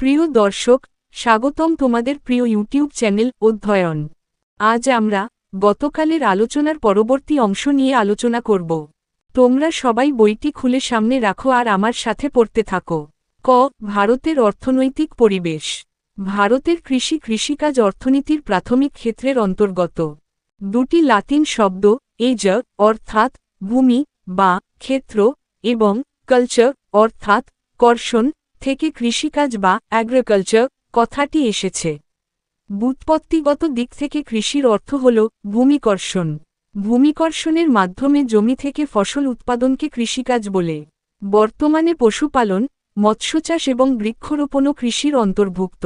প্রিয় দর্শক, স্বাগতম তোমাদের প্রিয় ইউটিউব চ্যানেল অধ্যয়ন। আজ আমরা গতকালের আলোচনার পরবর্তী অংশ নিয়ে আলোচনা করব। তোমরা সবাই বইটি খুলে সামনে রাখো আর আমার সাথে পড়তে থাকো। ক, ভারতের অর্থনৈতিক পরিবেশ। ভারতের কৃষি কৃষিকাজ অর্থনীতির প্রাথমিক ক্ষেত্রের অন্তর্গত। দুটি লাতিন শব্দ, এজ, অর্থাৎ ভূমি বা ক্ষেত্র এবং কালচার, অর্থাৎ কর্ষণ থেকে কৃষিকাজ বা অ্যাগ্রিকালচার কথাটি এসেছে। বুৎপত্তিগত দিক থেকে কৃষির অর্থ হল ভূমিকর্ষণ। ভূমিকর্ষণের মাধ্যমে জমি থেকে ফসল উৎপাদনকে কৃষিকাজ বলে। বর্তমানে পশুপালন, মৎস্যচাষ এবং বৃক্ষরোপণও কৃষির অন্তর্ভুক্ত।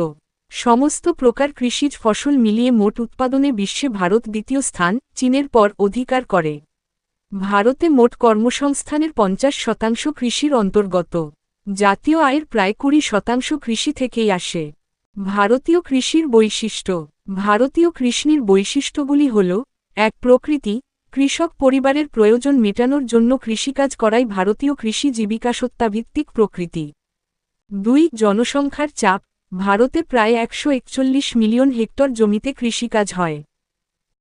সমস্ত প্রকার কৃষিজ ফসল মিলিয়ে মোট উৎপাদনে বিশ্বে ভারত দ্বিতীয় স্থান, চীনের পর অধিকার করে। ভারতে মোট কর্মসংস্থানের পঞ্চাশ শতাংশ কৃষির অন্তর্গত। জাতীয় আয়ের প্রায় কুড়ি শতাংশ কৃষি থেকেই আসে। ভারতীয় কৃষির বৈশিষ্ট্য। ভারতীয় কৃষ্ণির বৈশিষ্ট্যগুলি হল, এক, প্রকৃতি, কৃষক পরিবারের প্রয়োজন মেটানোর জন্য কৃষিকাজ করাই ভারতীয় কৃষি জীবিকা জীবিকাসত্তাভিত্তিক প্রকৃতি। দুই, জনসংখ্যার চাপ। ভারতে প্রায় একশো একচল্লিশ মিলিয়ন হেক্টর জমিতে কৃষিকাজ হয়।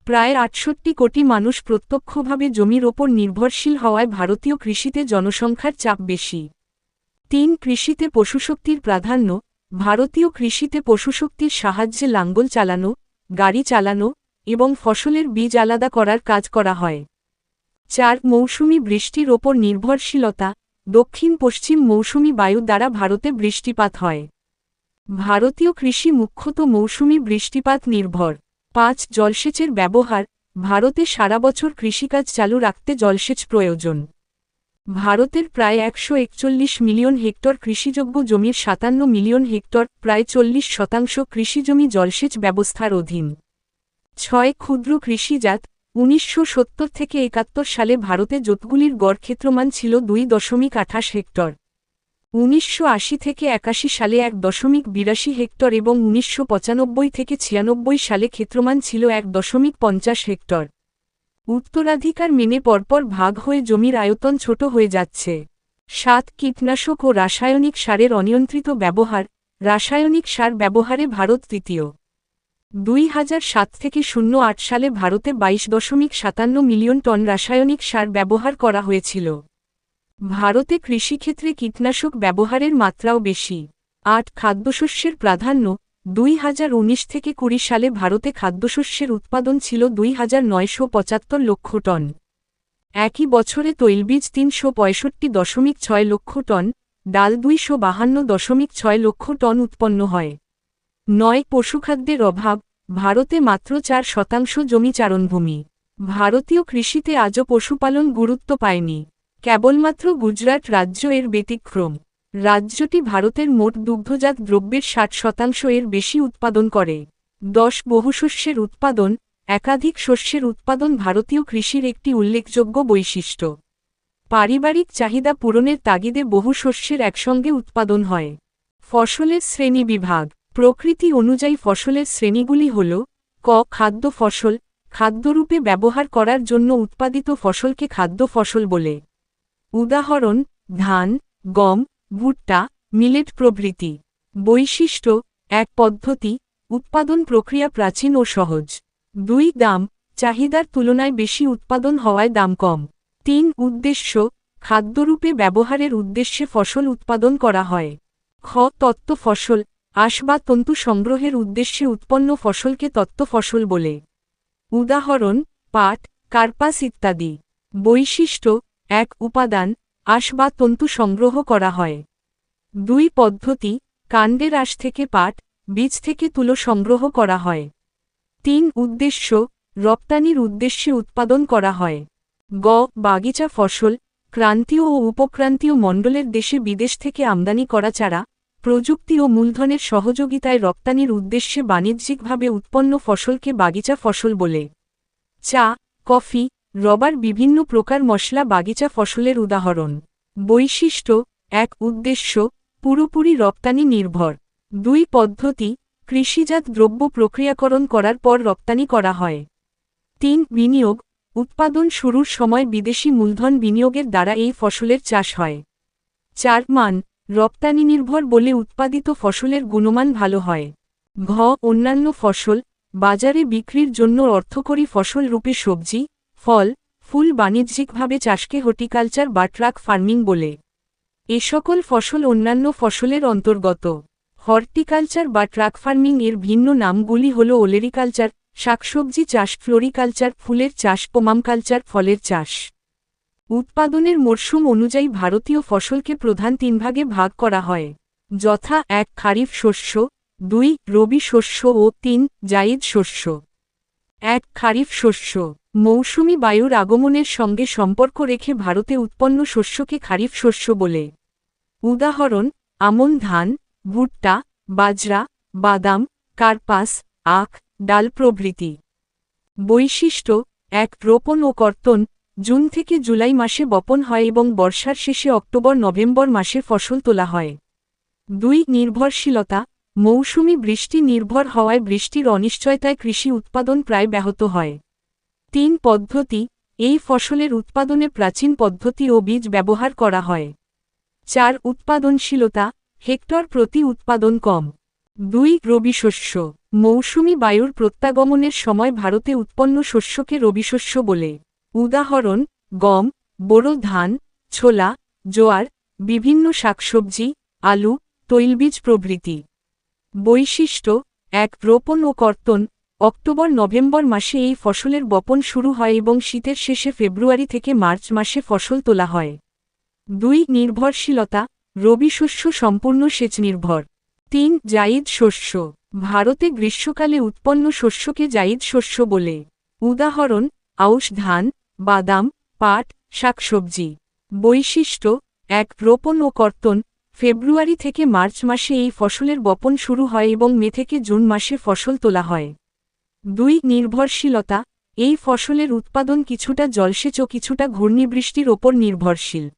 প্রায় আটষট্টি কোটি মানুষ প্রত্যক্ষভাবে জমির ওপর নির্ভরশীল হওয়ায় ভারতীয় কৃষিতে জনসংখ্যার চাপ বেশি। তিন কৃষিতে পশুশক্তির প্রাধান্য, ভারতীয় কৃষিতে পশুশক্তির সাহায্যে লাঙ্গল চালানো, গাড়ি চালানো এবং ফসলের বীজ আলাদা করার কাজ করা হয়। চার, মৌসুমি বৃষ্টির ওপর নির্ভরশীলতা, দক্ষিণ পশ্চিম মৌসুমি বায়ু দ্বারা ভারতে বৃষ্টিপাত হয়। ভারতীয় কৃষি মুখ্যত মৌসুমি বৃষ্টিপাত নির্ভর। পাঁচ, জলসেচের ব্যবহার, ভারতে সারা বছর কৃষিকাজ চালু রাখতে জলসেচ প্রয়োজন। ভারতের প্রায় একশো একচল্লিশ মিলিয়ন হেক্টর কৃষিযোগ্য জমির সাতান্ন মিলিয়ন হেক্টর, প্রায় চল্লিশ শতাংশ কৃষিজমি জলসেচ ব্যবস্থার অধীন। ছয় ক্ষুদ্র কৃষিজাত। উনিশশো সত্তর থেকে একাত্তর সালে ভারতে জোতগুলির গড় ক্ষেত্রমান ছিল দুই দশমিক আঠাশ হেক্টর। উনিশশো আশি থেকে একাশি সালে এক দশমিক বিরাশি হেক্টর এবং উনিশশো পঁচানব্বই থেকে ছিয়ানব্বই সালে ক্ষেত্রমান ছিল এক দশমিক পঞ্চাশ হেক্টর। উত্তরাধিকার মেনে পরপর ভাগ হয়ে জমির আয়তন ছোট হয়ে যাচ্ছে। সাত কীটনাশক ও রাসায়নিক সারের অনিয়ন্ত্রিত ব্যবহার, রাসায়নিক সার ব্যবহারে ভারত তৃতীয়। দুই হাজার সাত থেকে শূন্য আট সালে ভারতে বাইশ দশমিক সাতান্ন মিলিয়ন টন রাসায়নিক সার ব্যবহার করা হয়েছিল। ভারতে কৃষিক্ষেত্রে কীটনাশক ব্যবহারের মাত্রাও বেশি। আট খাদ্যশস্যের প্রাধান্য দুই হাজার উনিশ থেকে কুড়ি সালে ভারতে খাদ্যশস্যের উৎপাদন ছিল দুই হাজার নয়শো পঁচাত্তর লক্ষ টন। একই বছরে তৈলবীজ তিনশো পঁয়ষট্টি দশমিক ছয় লক্ষ টন, ডাল দুইশো বাহান্ন দশমিক ছয় লক্ষ টন উৎপন্ন হয়। নয়, পশুখাদ্যের অভাব, ভারতে মাত্র চার শতাংশ জমি চারণভূমি। ভারতীয় কৃষিতে আজও পশুপালন গুরুত্ব পায়নি, কেবলমাত্র গুজরাট রাজ্য এর ব্যতিক্রম। রাজ্যটি ভারতের মোট দুগ্ধজাত দ্রব্যের ষাট শতাংশ এর বেশি উৎপাদন করে। দশ বহুশস্যের উৎপাদন, একাধিক শস্যের উৎপাদন ভারতীয় কৃষির একটি উল্লেখযোগ্য বৈশিষ্ট্য। পারিবারিক চাহিদা পূরণের তাগিদে বহু শস্যের একসঙ্গে উৎপাদন হয়। ফসলের শ্রেণি বিভাগ। প্রকৃতি অনুযায়ী ফসলের শ্রেণীগুলি হল, ক খাদ্য ফসল, খাদ্যরূপে ব্যবহার করার জন্য উৎপাদিত ফসলকে খাদ্য ফসল বলে। উদাহরণ, ধান, গম ভুট্টা, মিলেট প্রভৃতি। বৈশিষ্ট্য, এক পদ্ধতি, উৎপাদন প্রক্রিয়া প্রাচীন ও সহজ। দুই, দাম, চাহিদার তুলনায় বেশি উৎপাদন হওয়ায় দাম কম। তিন, উদ্দেশ্য, খাদ্যরূপে ব্যবহারের উদ্দেশ্যে ফসল উৎপাদন করা হয়। খ, তত্ত্ব ফসল, আশ বা তন্তু সংগ্রহের উদ্দেশ্যে উৎপন্ন ফসলকে তত্ত্ব ফসল বলে। উদাহরণ, পাট, কার্পাস ইত্যাদি। বৈশিষ্ট্য, এক, উপাদান আশ বা তন্তু সংগ্রহ করা হয়। দুই পদ্ধতি, কাণ্ডের আশ থেকে পাট, বীজ থেকে তুলো সংগ্রহ করা হয়। তিন উদ্দেশ্য, রপ্তানির উদ্দেশ্যে উৎপাদন করা হয়। গ, বাগিচা ফসল, ক্রান্তীয় ও উপক্রান্তীয় মণ্ডলের দেশে বিদেশ থেকে আমদানি করা ছাড়া প্রযুক্তি ও মূলধনের সহযোগিতায় রপ্তানির উদ্দেশ্যে বাণিজ্যিকভাবে উৎপন্ন ফসলকে বাগিচা ফসল বলে। চা, কফি রবার বিভিন্ন প্রকার মশলা বাগিচা ফসলের উদাহরণ। বৈশিষ্ট্য, এক, উদ্দেশ্য, পুরোপুরি রপ্তানি নির্ভর। দুই, পদ্ধতি, কৃষিজাত দ্রব্য প্রক্রিয়াকরণ করার পর রপ্তানি করা হয়। তিন, বিনিয়োগ, উৎপাদন শুরুর সময় বিদেশি মূলধন বিনিয়োগের দ্বারা এই ফসলের চাষ হয়। চার, মান, রপ্তানি নির্ভর বলে উৎপাদিত ফসলের গুণমান ভালো হয়। ঘ, অন্যান্য ফসল, বাজারে বিক্রির জন্য অর্থকরী ফসল রূপে সবজি ফল, ফুল বাণিজ্যিকভাবে চাষকে হর্টিকালচার বা ট্রাক ফার্মিং বলে। এ সকল ফসল অন্যান্য ফসলের অন্তর্গত। হর্টিকালচার বা ট্রাক ফার্মিং এর ভিন্ন নামগুলি হল ওলেরিকালচার, শাকসবজি চাষ, ফ্লোরিকালচার, ফুলের চাষ পোমাম কালচার ফলের চাষ। উৎপাদনের মরশুম অনুযায়ী ভারতীয় ফসলকে প্রধান তিন ভাগে ভাগ করা হয়। যথা এক, খারিফ শস্য, দুই, রবি শস্য ও তিন জাইদ শস্য। এক, খারিফ শস্য। মৌসুমি বায়ুর আগমনের সঙ্গে সম্পর্ক রেখে ভারতে উৎপন্ন শস্যকে খারিফ শস্য বলে। উদাহরণ, আমন ধান, ভুট্টা, বাজরা, বাদাম, কার্পাস, আখ, ডাল প্রভৃতি। বৈশিষ্ট্য, এক, রোপণ ও কর্তন, জুন থেকে জুলাই মাসে বপন হয় এবং বর্ষার শেষে অক্টোবর, নভেম্বর মাসে ফসল তোলা হয়। দুই, নির্ভরশীলতা, মৌসুমি বৃষ্টি নির্ভর হওয়ায় বৃষ্টির অনিশ্চয়তায় কৃষি উৎপাদন প্রায় ব্যাহত হয়। তিন পদ্ধতি, এই ফসলের উৎপাদনে প্রাচীন পদ্ধতি ও বীজ ব্যবহার করা হয়। চার, উৎপাদনশীলতা, হেক্টর প্রতি উৎপাদন কম। দুই রবি শস্য মৌসুমি বায়ুর প্রত্যাগমনের সময় ভারতে উৎপন্ন শস্যকে রবিশস্য বলে। উদাহরণ, গম, বোরো, ধান, ছোলা, জোয়ার, বিভিন্ন শাকসবজি, আলু, তৈলবীজ প্রভৃতি। বৈশিষ্ট্য, এক, রোপণ ও কর্তন অক্টোবর নভেম্বর মাসে এই ফসলের বপন শুরু হয় এবং শীতের শেষে ফেব্রুয়ারি থেকে মার্চ মাসে ফসল তোলা হয়। দুই, নির্ভরশীলতা, রবি শস্য সম্পূর্ণ সেচ নির্ভর তিন জাইদ শস্য। ভারতে গ্রীষ্মকালে উৎপন্ন শস্যকে জাইদ শস্য বলে। উদাহরণ, আউশ ধান, বাদাম, পাট, শাকসবজি। বৈশিষ্ট্য, এক, রোপণ ও কর্তন। ফেব্রুয়ারি থেকে মার্চ মাসে এই ফসলের বপন শুরু হয় এবং মে থেকে জুন মাসে ফসল তোলা হয়। দুই, নির্ভরশীলতা। এই ফসলের উৎপাদন কিছুটা জলসেচ ও কিছুটা ঘূর্ণিবৃষ্টির ওপর নির্ভরশীল।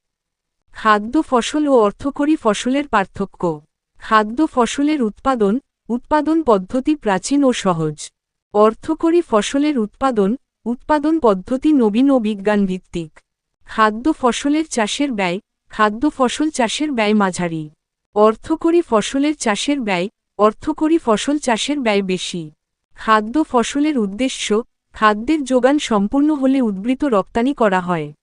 খাদ্য ফসল ও অর্থকরী ফসলের পার্থক্য। খাদ্য ফসলের উৎপাদন উৎপাদন পদ্ধতি প্রাচীন ও সহজ। অর্থকরী ফসলের উৎপাদন উৎপাদন পদ্ধতি নবীন ও বিজ্ঞানভিত্তিক। খাদ্য ফসলের চাষের ব্যয়, খাদ্য ফসল চাষের ব্যয় মাঝারি। অর্থকরী ফসলের চাষের ব্যয়, অর্থকরী ফসল চাষের ব্যয় বেশি। খাদ্য ফসলের উদ্দেশ্য, খাদ্যের যোগান সম্পূর্ণ হলে উদ্বৃত রপ্তানি করা হয়।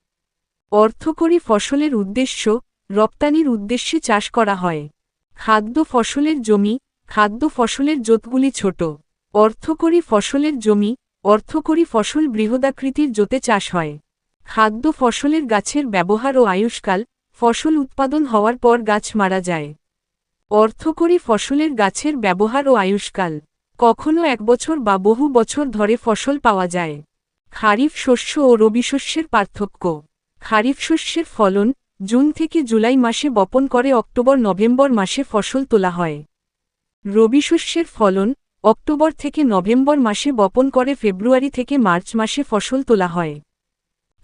অর্থকরী ফসলের উদ্দেশ্য, রপ্তানির উদ্দেশ্যে চাষ করা হয়। খাদ্য ফসলের জমি, খাদ্য ফসলের জোতগুলি ছোট। অর্থকরী ফসলের জমি, অর্থকরী ফসল বৃহদাকৃতির জোতে চাষ হয়। খাদ্য ফসলের গাছের ব্যবহার ও আয়ুষ্কাল, ফসল উৎপাদন হওয়ার পর গাছ মারা যায়। অর্থকরী ফসলের গাছের ব্যবহার ও আয়ুষ্কাল। কখনো এক বছর বা বহু বছর ধরে ফসল পাওয়া যায়। খারিফ শস্য ও রবি শস্যের পার্থক্য। খারিফ শস্যের ফলন জুন থেকে জুলাই মাসে বপন করে অক্টোবর নভেম্বর মাসে ফসল তোলা হয়। রবি শস্যের ফলন অক্টোবর থেকে নভেম্বর মাসে বপন করে ফেব্রুয়ারি থেকে মার্চ মাসে ফসল তোলা হয়।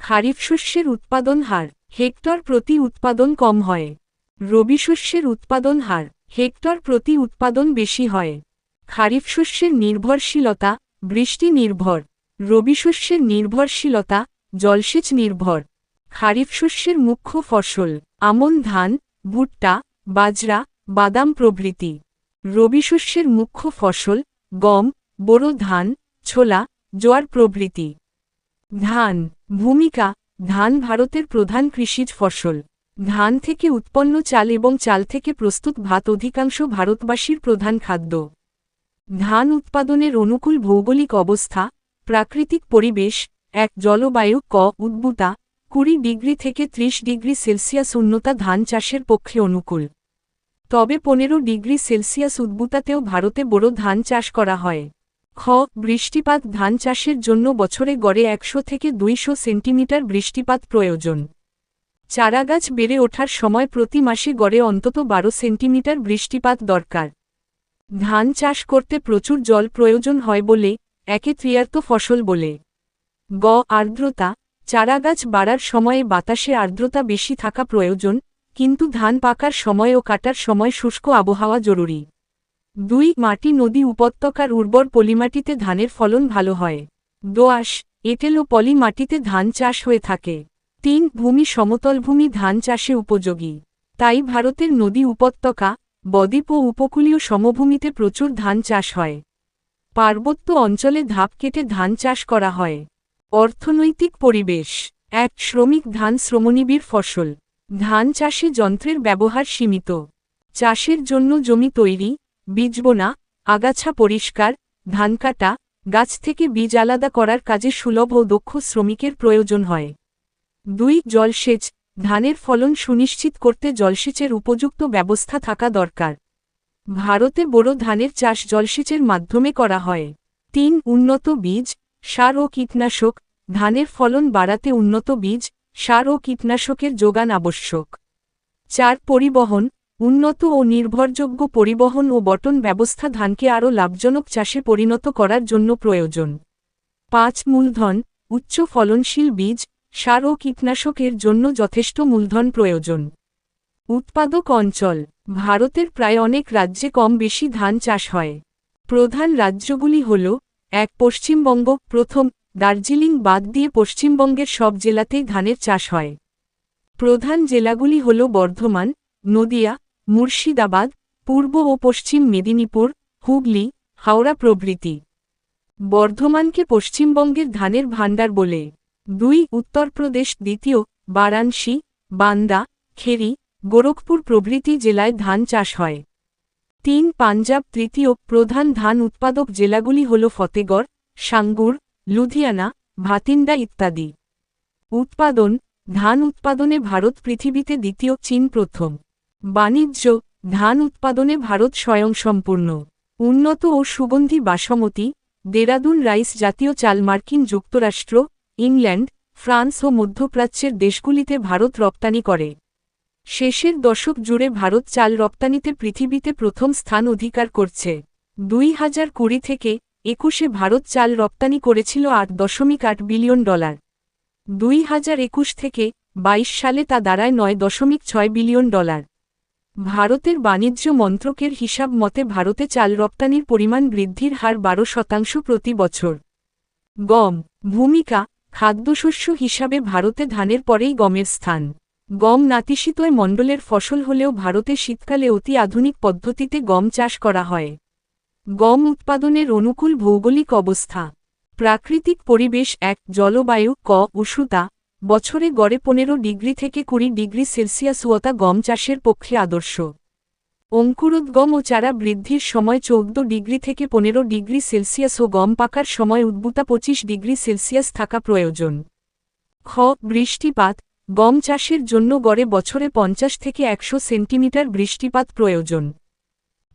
খারিফ শস্যের উৎপাদন হার হেক্টর প্রতি উৎপাদন কম হয়। রবি শস্যের উৎপাদন হার হেক্টর প্রতি উৎপাদন বেশি হয়। খারিফ শস্যের নির্ভরশীলতা, বৃষ্টি নির্ভর, রবি শস্যের নির্ভরশীলতা, জলসেচ নির্ভর। খারিফ শস্যের মুখ্য ফসল, আমন ধান, ভুট্টা, বাজরা, বাদাম প্রভৃতি। রবি শস্যের মুখ্য ফসল, গম, বোরো ধান, ছোলা, জোয়ার প্রভৃতি। ধান, ভূমিকা, ধান ভারতের প্রধান কৃষিজ ফসল। ধান থেকে উৎপন্ন চাল এবং চাল থেকে প্রস্তুত ভাত অধিকাংশ ভারতবাসীর প্রধান খাদ্য। ধান উৎপাদনের অনুকূল ভৌগোলিক অবস্থা, প্রাকৃতিক পরিবেশ, এক জলবায়ু ক উদ্বুতা কুড়ি ডিগ্রি থেকে ৩০ ডিগ্রি সেলসিয়াস উন্নতা ধান চাষের পক্ষে অনুকূল। তবে পনেরো ডিগ্রি সেলসিয়াস উদ্বুতাতেও ভারতে বড় ধান চাষ করা হয়। খ বৃষ্টিপাত ধান চাষের জন্য বছরে গড়ে একশো থেকে দুইশো সেন্টিমিটার বৃষ্টিপাত প্রয়োজন। চারাগাছ বেড়ে ওঠার সময় প্রতি মাসে গড়ে অন্তত বারো সেন্টিমিটার বৃষ্টিপাত দরকার। ধান চাষ করতে প্রচুর জল প্রয়োজন হয় বলে একে ত্রিয়ার্ত ফসল বলে। গ, আর্দ্রতা। চারাগাছ বাড়ার সময়ে বাতাসে আর্দ্রতা বেশি থাকা প্রয়োজন, কিন্তু ধান পাকার সময় ও কাটার সময় শুষ্ক আবহাওয়া জরুরি। দুই, মাটি, নদী উপত্যকার উর্বর পলিমাটিতে ধানের ফলন ভালো হয়। দোআঁশ এঁটেল ও পলি মাটিতে ধান চাষ হয়ে থাকে। তিন, ভূমি, সমতল ভূমি ধান চাষে উপযোগী। তাই ভারতের নদী উপত্যকা বদ্বীপ ও উপকূলীয় সমভূমিতে প্রচুর ধান চাষ হয়। পার্বত্য অঞ্চলে ধাপ কেটে ধান চাষ করা হয়। অর্থনৈতিক পরিবেশ, এক শ্রমিক ধান শ্রমনিবিড় ফসল। ধান চাষে যন্ত্রের ব্যবহার সীমিত। চাষের জন্য জমি তৈরি, বীজ বোনা, আগাছা পরিষ্কার, ধান কাটা, গাছ থেকে বীজ আলাদা করার কাজে সুলভ ও দক্ষ শ্রমিকের প্রয়োজন হয়। দুই জলসেচ ধানের ফলন সুনিশ্চিত করতে জলসেচের উপযুক্ত ব্যবস্থা থাকা দরকার। ভারতে বড় ধানের চাষ জলসেচের মাধ্যমে করা হয়। তিন, উন্নত বীজ, সার ও কীটনাশক। ধানের ফলন বাড়াতে উন্নত বীজ, সার ও কীটনাশকের যোগান আবশ্যক। চার, পরিবহন। উন্নত ও নির্ভরযোগ্য পরিবহন ও বটন ব্যবস্থা ধানকে আরও লাভজনক চাষে পরিণত করার জন্য প্রয়োজন। পাঁচ, মূলধন। উচ্চ ফলনশীল বীজ সার ও কীটনাশকের জন্য যথেষ্ট মূলধন প্রয়োজন। উৎপাদক অঞ্চল, ভারতের প্রায় অনেক রাজ্যে কম বেশি ধান চাষ হয়। প্রধান রাজ্যগুলি হল, এক, পশ্চিমবঙ্গ, প্রথম, দার্জিলিং বাদ দিয়ে পশ্চিমবঙ্গের সব জেলাতেই ধানের চাষ হয়। প্রধান জেলাগুলি হল বর্ধমান, নদিয়া, মুর্শিদাবাদ, পূর্ব ও পশ্চিম মেদিনীপুর, হুগলি, হাওড়া প্রভৃতি। বর্ধমানকে পশ্চিমবঙ্গের ধানের ভাণ্ডার বলে। দুই, উত্তরপ্রদেশ, দ্বিতীয়, বারাণসী, বান্দা, খেরি, গোরখপুর প্রভৃতি জেলায় ধান চাষ হয়। তিন, পাঞ্জাব, তৃতীয়, প্রধান ধান উৎপাদক জেলাগুলি হল ফতেগড়, সাঙ্গুর, লুধিয়ানা, ভাতিন্ডা ইত্যাদি। উৎপাদন, ধান উৎপাদনে ভারত পৃথিবীতে দ্বিতীয়, চীন প্রথম। বাণিজ্য, ধান উৎপাদনে ভারত স্বয়ংসম্পূর্ণ। উন্নত ও সুগন্ধি বাসমতি, দেরাদুন রাইস জাতীয় চাল মার্কিন যুক্তরাষ্ট্র ইংল্যান্ড, ফ্রান্স ও মধ্যপ্রাচ্যের দেশগুলিতে ভারত রপ্তানি করে। শেষের দশক জুড়ে ভারত চাল রপ্তানিতে পৃথিবীতে প্রথম স্থান অধিকার করছে। দুই হাজার কুড়ি থেকে একুশে ভারত চাল রপ্তানি করেছিল আট দশমিক আট বিলিয়ন ডলার। দুই হাজার একুশ থেকে বাইশ সালে তা দাঁড়ায় নয় দশমিক ছয় বিলিয়ন ডলার। ভারতের বাণিজ্য মন্ত্রকের হিসাব মতে ভারতে চাল রপ্তানির পরিমাণ বৃদ্ধির হার বারো শতাংশ প্রতি বছর। গম, ভূমিকা খাদ্যশস্য হিসাবে ভারতে ধানের পরেই গমের স্থান। গম নাতিশীতয় মণ্ডলের ফসল হলেও ভারতে শীতকালে অতি আধুনিক পদ্ধতিতে গম চাষ করা হয়। গম উৎপাদনের অনুকূল ভৌগোলিক অবস্থা। প্রাকৃতিক পরিবেশ এক, জলবায়ু ক উষুতা বছরে গড়ে পনেরো ডিগ্রি থেকে কুড়ি ডিগ্রি সেলসিয়াস গম চাষের পক্ষে আদর্শ। অঙ্কুরোদ্গম ও চারা বৃদ্ধির সময় চৌদ্দ ডিগ্রি থেকে পনেরো ডিগ্রি সেলসিয়াস ও গম পাকার সময় উদ্বুতা পঁচিশ ডিগ্রি সেলসিয়াস থাকা প্রয়োজন। খ. বৃষ্টিপাত। গম চাষের জন্য গড়ে বছরে পঞ্চাশ থেকে একশো সেন্টিমিটার বৃষ্টিপাত প্রয়োজন।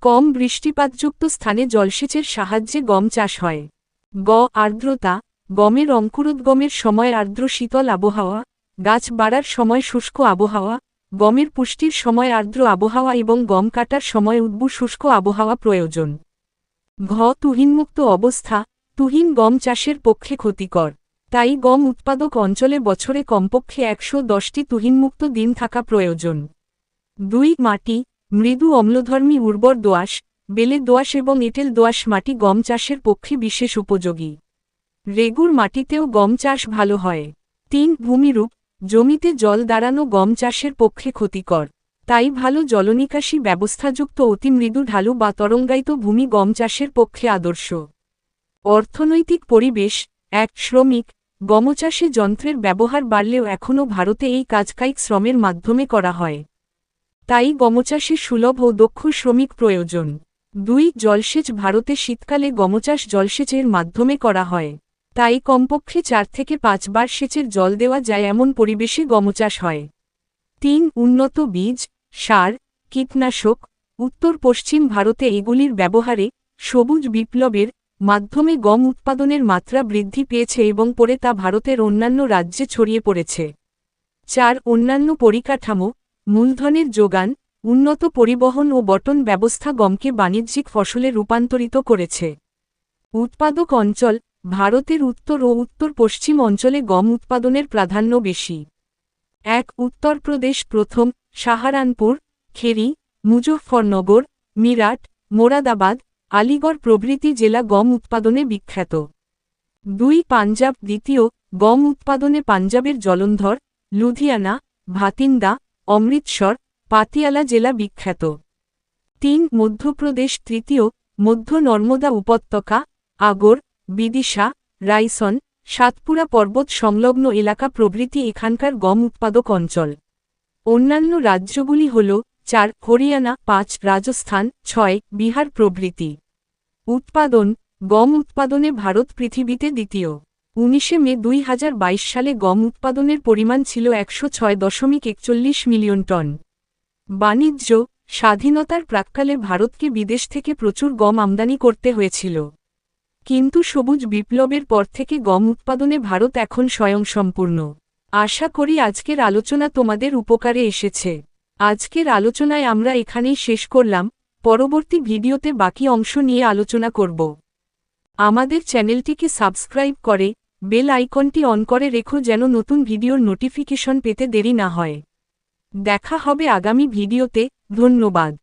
কম বৃষ্টিপাতযুক্ত স্থানে জলসেচের সাহায্যে গম চাষ হয়। গ. আর্দ্রতা। গমের অঙ্কুরোদ্গমের সময় আর্দ্র শীতল আবহাওয়া। গাছ বাড়ার সময় শুষ্ক আবহাওয়া। গমের পুষ্টির সময় আর্দ্র আবহাওয়া এবং গম কাটার সময় উদ্বু শুষ্ক আবহাওয়া প্রয়োজন। ঘ, তুহিনমুক্ত অবস্থা। তুহিন গম চাষের পক্ষে ক্ষতিকর। তাই গম উৎপাদক অঞ্চলে বছরে কমপক্ষে একশো দশটি তুহিনমুক্ত দিন থাকা প্রয়োজন। দুই, মাটি। মৃদু অম্লধর্মী উর্বর দোয়াশ বেলে দোয়াশ এবং এঁটেল দোয়াশ মাটি গম চাষের পক্ষে বিশেষ উপযোগী। রেগুর মাটিতেও গম চাষ ভালো হয়। তিন, ভূমিরূপ। জমিতে জল দাঁড়ানো গম চাষের পক্ষে ক্ষতিকর। তাই ভালো জলনিকাশি ব্যবস্থাযুক্ত অতি মৃদু ঢালু বা তরঙ্গায়িত ভূমি গম চাষের পক্ষে আদর্শ। অর্থনৈতিক পরিবেশ, এক, শ্রমিক, গমচাষে যন্ত্রের ব্যবহার বাড়লেও এখনও ভারতে এই কাজ কায়িক শ্রমের মাধ্যমে করা হয়। তাই গমচাষে সুলভ ও দক্ষ শ্রমিক প্রয়োজন। দুই, জলসেচ ভারতে শীতকালে গমচাষ জলসেচের মাধ্যমে করা হয়। তাই কমপক্ষে চার থেকে পাঁচবার সেচের জল দেওয়া যায় এমন পরিবেশে গমচাষ হয়। তিন, উন্নত বীজ, সার, কীটনাশক। উত্তর পশ্চিম ভারতে এগুলির ব্যবহারে সবুজ বিপ্লবের মাধ্যমে গম উৎপাদনের মাত্রা বৃদ্ধি পেয়েছে এবং পরে তা ভারতের অন্যান্য রাজ্যে ছড়িয়ে পড়েছে। চার, অন্যান্য পরিকাঠামো, মূলধনের যোগান, উন্নত পরিবহন ও বটন ব্যবস্থা গমকে বাণিজ্যিক ফসলে রূপান্তরিত করেছে। উৎপাদক অঞ্চল ভারতের উত্তর ও উত্তর পশ্চিম অঞ্চলে গম উৎপাদনের প্রাধান্য বেশি। এক, উত্তরপ্রদেশ প্রথম, সাহারানপুর, খেরি, মুজফ্ফরনগর, মিরাট, মোরাদাবাদ, আলিগড় প্রভৃতি জেলা গম উৎপাদনে বিখ্যাত। দুই, পাঞ্জাব, দ্বিতীয়, গম উৎপাদনে পাঞ্জাবের জলন্ধর, লুধিয়ানা, ভাতিন্দা, অমৃতসর, পাতিয়ালা জেলা বিখ্যাত। তিন, মধ্যপ্রদেশ, তৃতীয়, মধ্য নর্মদা উপত্যকা, আগর বিদিশা, রাইসন, সাতপুরা পর্বত সংলগ্ন এলাকা প্রভৃতি এখানকার গম উৎপাদক অঞ্চল। অন্যান্য রাজ্যগুলি হল চার, হরিয়ানা, পাঁচ, রাজস্থান, ছয়, বিহার প্রভৃতি। উৎপাদন, গম উৎপাদনে ভারত পৃথিবীতে দ্বিতীয়। উনিশে মে দুই হাজার বাইশ সালে গম উৎপাদনের পরিমাণ ছিল একশো ছয় দশমিক একচল্লিশ মিলিয়ন টন। বাণিজ্য, স্বাধীনতার প্রাক্কালে ভারতকে বিদেশ থেকে প্রচুর গম আমদানি করতে হয়েছিল। কিন্তু সবুজ বিপ্লবের পর থেকে গম উৎপাদনে ভারত এখন স্বয়ংসম্পূর্ণ। আশা করি আজকের আলোচনা তোমাদের উপকারে এসেছে। আজকের আলোচনায় আমরা এখানেই শেষ করলাম। পরবর্তী ভিডিওতে বাকি অংশ নিয়ে আলোচনা করব। আমাদের চ্যানেলটিকে সাবস্ক্রাইব করে, বেল আইকনটি অন করে রেখো যেন নতুন ভিডিওর নোটিফিকেশন পেতে দেরি না হয়। দেখা হবে আগামী ভিডিওতে। ধন্যবাদ।